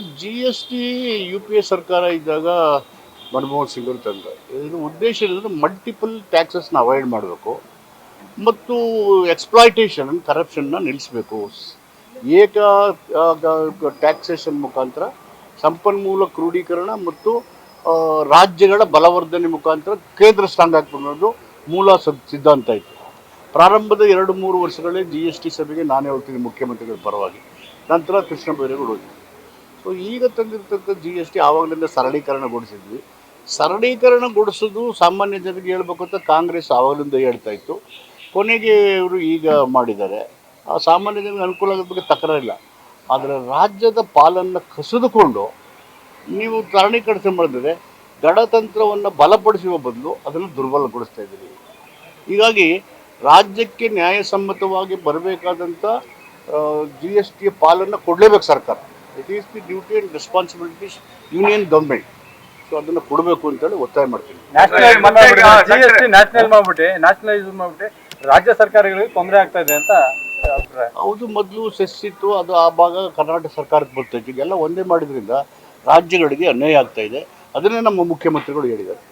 G S T U P A ಸರ್ಕಾರ ಇದ್ದಾಗ ಮನಮೋಹನ್ ಸಿಂಗ್ ಅವರು ತಂದ. ಇದ್ರ ಉದ್ದೇಶ ಏನಂದ್ರೆ ಮಲ್ಟಿಪಲ್ ಟ್ಯಾಕ್ಸಸ್ನ ಅವಾಯ್ಡ್ ಮಾಡಬೇಕು. ಮತ್ತು ಎಕ್ಸ್ಪ್ಲಾಯ್ಟೇಷನ್ ಕರಪ್ಷನ್ನ ನಿಲ್ಲಿಸಬೇಕು ಏಕ ಟ್ಯಾಕ್ಸೇಷನ್ ಮುಖಾಂತರ ಸಂಪನ್ಮೂಲ ಕ್ರೋಢೀಕರಣ ಮತ್ತು ರಾಜ್ಯಗಳ ಬಲವರ್ಧನೆ ಮುಖಾಂತರ ಕೇಂದ್ರ ಸ್ಟ್ರಾಂಗ್ ಹಾಕ್ಕೊಳ್ಳೋದು ಮೂಲ ಸದ್- ಸಿದ್ಧಾಂತ ಇತ್ತು. ಪ್ರಾರಂಭದ ಎರಡು ಮೂರು ವರ್ಷಗಳೇ ಜಿ ಎಸ್ ಟಿ ಸಭೆಗೆ ನಾನೇ ಹೋಗ್ತೀನಿ ಮುಖ್ಯಮಂತ್ರಿಗಳ ಪರವಾಗಿ. ನಂತರ ಕೃಷ್ಣ ಬೈರೇಗೌಡ ಹೋಗಿದ್ವಿ ಸೊ ಈಗ ತಂದಿರತಕ್ಕ ಜಿ ಎಸ್ ಟಿ ಆವಾಗಲಿಂದ ಸರಳೀಕರಣಗೊಳಿಸಿದ್ವಿ. ಸರಳೀಕರಣಗೊಳಿಸೋದು ಸಾಮಾನ್ಯ ಜನರಿಗೆ ಹೇಳ್ಬೇಕು ಅಂತ ಕಾಂಗ್ರೆಸ್ ಆವಾಗಲಿಂದ ಹೇಳ್ತಾ ಇತ್ತು. ಕೊನೆಗೆ ಇವರು ಈಗ ಮಾಡಿದ್ದಾರೆ. ಆ ಸಾಮಾನ್ಯ ಜನರಿಗೆ ಅನುಕೂಲ ಆಗೋದ್ ಬಗ್ಗೆ ತಕರಾರಿಲ್ಲ. ಆದರೆ ರಾಜ್ಯದ ಪಾಲನ್ನು ಕಸಿದುಕೊಂಡು ನೀವು ಕಾರಣೀಕರಿಸಿ ಮಾಡಿದರೆ ಗಣತಂತ್ರವನ್ನು ಬಲಪಡಿಸುವ ಬದಲು ಅದನ್ನು ದುರ್ಬಲಗೊಳಿಸ್ತಾ ಇದ್ದೀರಿ. ಹೀಗಾಗಿ ರಾಜ್ಯಕ್ಕೆ ನ್ಯಾಯಸಮ್ಮತವಾಗಿ ಬರಬೇಕಾದಂಥ ಜಿ ಎಸ್ ಟಿಯ ಪಾಲನ್ನು ಕೊಡಲೇಬೇಕು ಸರ್ಕಾರ. It is the duty and responsibility union government so ಅದನ್ನ ಕೊಡಬೇಕು ಅಂತೇಳಿ ಒತ್ತಾಯ ಮಾಡ್ತೀನಿ. ನ್ಯಾಷನಲ್ ನ್ಯಾಷನಲ್ ಮಾಡ್ಬಿಟ್ಟು ನ್ಯಾಷನಲೈಸ್ ಮಾಡ್ಬಿಟ್ಟು. ರಾಜ್ಯ ಸರ್ಕಾರಗಳಿಗೆ ತೊಂದರೆ ಆಗ್ತಾ ಇದೆ ಅಂತ ಅಭಿಪ್ರಾಯ. ಹೌದು ಮೊದಲು ಸೆಸ್ ಇತ್ತು ಅದು ಆ ಭಾಗ ಕರ್ನಾಟಕ ಸರ್ಕಾರಕ್ಕೆ ಬರ್ತೈತೆ ಈಗೆಲ್ಲ ಒಂದೇ ಮಾಡಿದ್ರಿಂದ ರಾಜ್ಯಗಳಿಗೆ ಅನ್ಯಾಯ ಆಗ್ತಾ ಇದೆ ಅದನ್ನೇ ನಮ್ಮ ಮುಖ್ಯಮಂತ್ರಿಗಳು ಹೇಳಿದ್ದಾರೆ.